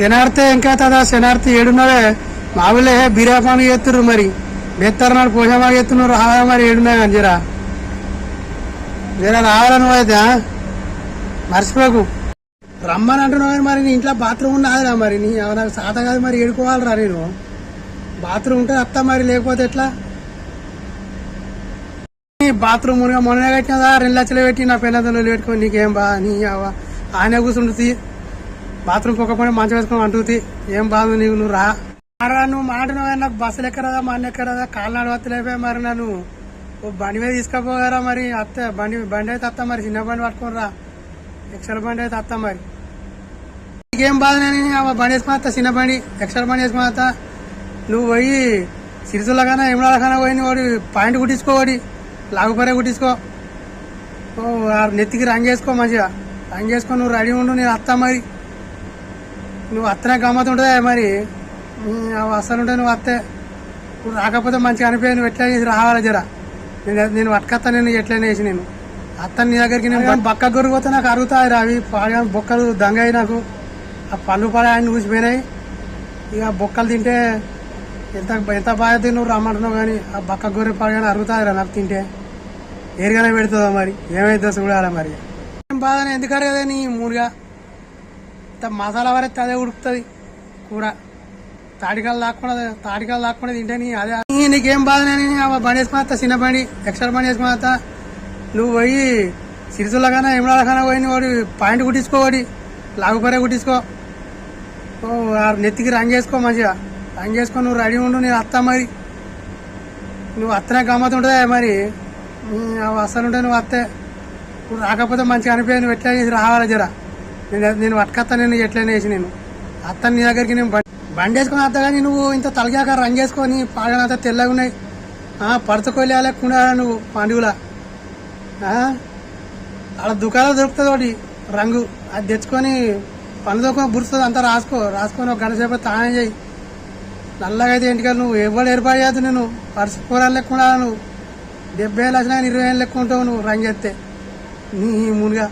శనార్థి ఇంకా తదా శనార్థి ఏడున్నవే మామూలే బీరాపాను పని చేస్తున్నారు మరి బెత్తర నాడు పోషమా చేస్తున్నారు రావా మరి ఏడున్నాయి అని జరా జరా రావాలని అయితే మర్చిపోకు రమ్మని అంటున్నావు కానీ మరి నీ ఇంట్లో బాత్రూమ్ ఉన్నదిరా మరి నీ నాకు సాత కాదు మరి ఏడుకోవాలిరా నేను బాత్రూమ్ ఉంటే అత్త మరి లేకపోతే ఎట్లా బాత్రూమ్ మునిగా మొన్న కట్టినదా రెండు లక్షలు పెట్టి నా పెళ్ళందరూ పెట్టుకొని నీకేం బా నీ ఆయన కూర్చుంటుంది బాత్రూమ్ పోకపోయినా మంచం వేసుకొని అంటుంది ఏం బాధ నీవు నువ్వు రా. రా నువ్వు మాట్లాడిన నాకు బస్సులు ఎక్కరదా మన ఎక్కరదా? కాళ్ళు వత్తలేపే మరి నన్ను. ఓ బండి మీద తీసుకుపోగారా మరి? అత్త బండి బండి అయితే అత్త మరి చిన్న బండి పట్టుకుని రా ఎక్సల బండి అయితే అత్త మరి. నీకేం బాధ నేను బండి వేసుకుని వస్తా చిన్న బండి. ఎక్సల్ బండి వేసుకుని వస్తా నువ్వు పోయి సిరిసుల కన్నా ఎమిడాల కన్నా పోయి వాడి పాయింట్ కుట్టించుకోవాడి లాగుపరే కుట్టించుకో ఓ నెత్తికి రంగేసుకో మంచిగా. రంగేసుకో నువ్వు రెడీ ఉండు నేను అత్త మరి. నువ్వు అత్తనే గమ్మత్ ఉంటుందా మరి? నీ అవి అసలు ఉంటే నువ్వు అత్తే. నువ్వు రాకపోతే మంచిగా అనిపోయి నువ్వు ఎట్లా చేసి రావాలి జరా. నేను నేను పట్టుకొస్తా నేను ఎట్లయినా వేసి నేను. అత్త నీ దగ్గరికి నేను బక్క గొరిగిపోతే నాకు అరుగుతాయి అవి పాగా బొక్కలు దంగాయి నాకు. ఆ పళ్ళు పడే ఆయన ఊసిపోయినాయి. ఇక బొక్కలు తింటే ఎంత ఎంత బాగా తిన్నావు రమ్మంటున్నావు కానీ ఆ బక్క గొర్రె పడగానే అరుగుతాయిరా నాకు తింటే. ఏరిగానే పెడుతుందో మరి? ఏమైతుందో చూడాలి మరి? ఏం బాధనే ఎందుకు అరగదే నీ మూడుగా మసాలా వరకు అదే ఉడుకుతుంది. కూర తాటికాలు దాక్కుండా తాటికాలు దాక్కుండా తింటే నీ అదే నీకేం బాధనే ఆ బండి వేసుకుని చిన్న బండి ఎక్స్ట్రా బండి వేసుకుని నువ్వు పోయి సిరిసుల కన్నా ఎమలాల కన్నా పోయి వాడు పాయింట్ కుట్టించుకోవాడి లాగుపరే కుట్టించుకో. నెత్తికి రంగు వేసుకో మంచిగా. రంగు వేసుకో నువ్వు రెడీ ఉండు నేను అత్త మరి. నువ్వు అత్తనే గమ్మత్ ఉంటుందా మరి. అవి అసలు ఉంటే నువ్వు అత్తే నువ్వు రాకపోతే మంచిగా అనిపోయి నువ్వు ఎట్లా చేసి రావాలి జరా. నేను నేను పట్టుకొస్తా నేను ఎట్లనే వేసి నేను. అత్త నీ దగ్గరికి నేను బండి వేసుకుని వేసుకొని కానీ నువ్వు ఇంత తలగాక రంగు వేసుకొని పాడనంతా తెల్లగా ఉన్నాయి. పడతకోలే లేకుండా నువ్వు పండుగలా? అలా దుకాణం దొరుకుతుంది ఒకటి రంగు. అది తెచ్చుకొని పనులు దొక్కుని బురుస్తుంది అంతా రాసుకో. రాసుకొని ఒక గంట సేపు తానం చేయి. నల్లగా అయితే ఇంటికి నువ్వు? ఎవరు ఏర్పాటు చేద్దు నేను పర్సు కూరలు లెక్క నువ్వు? డెబ్బై ఏళ్ళు వచ్చినా ఇరవై ఏళ్ళు లెక్క ఉంటావు నువ్వు రంగు ఎత్తే నీ మునిగా.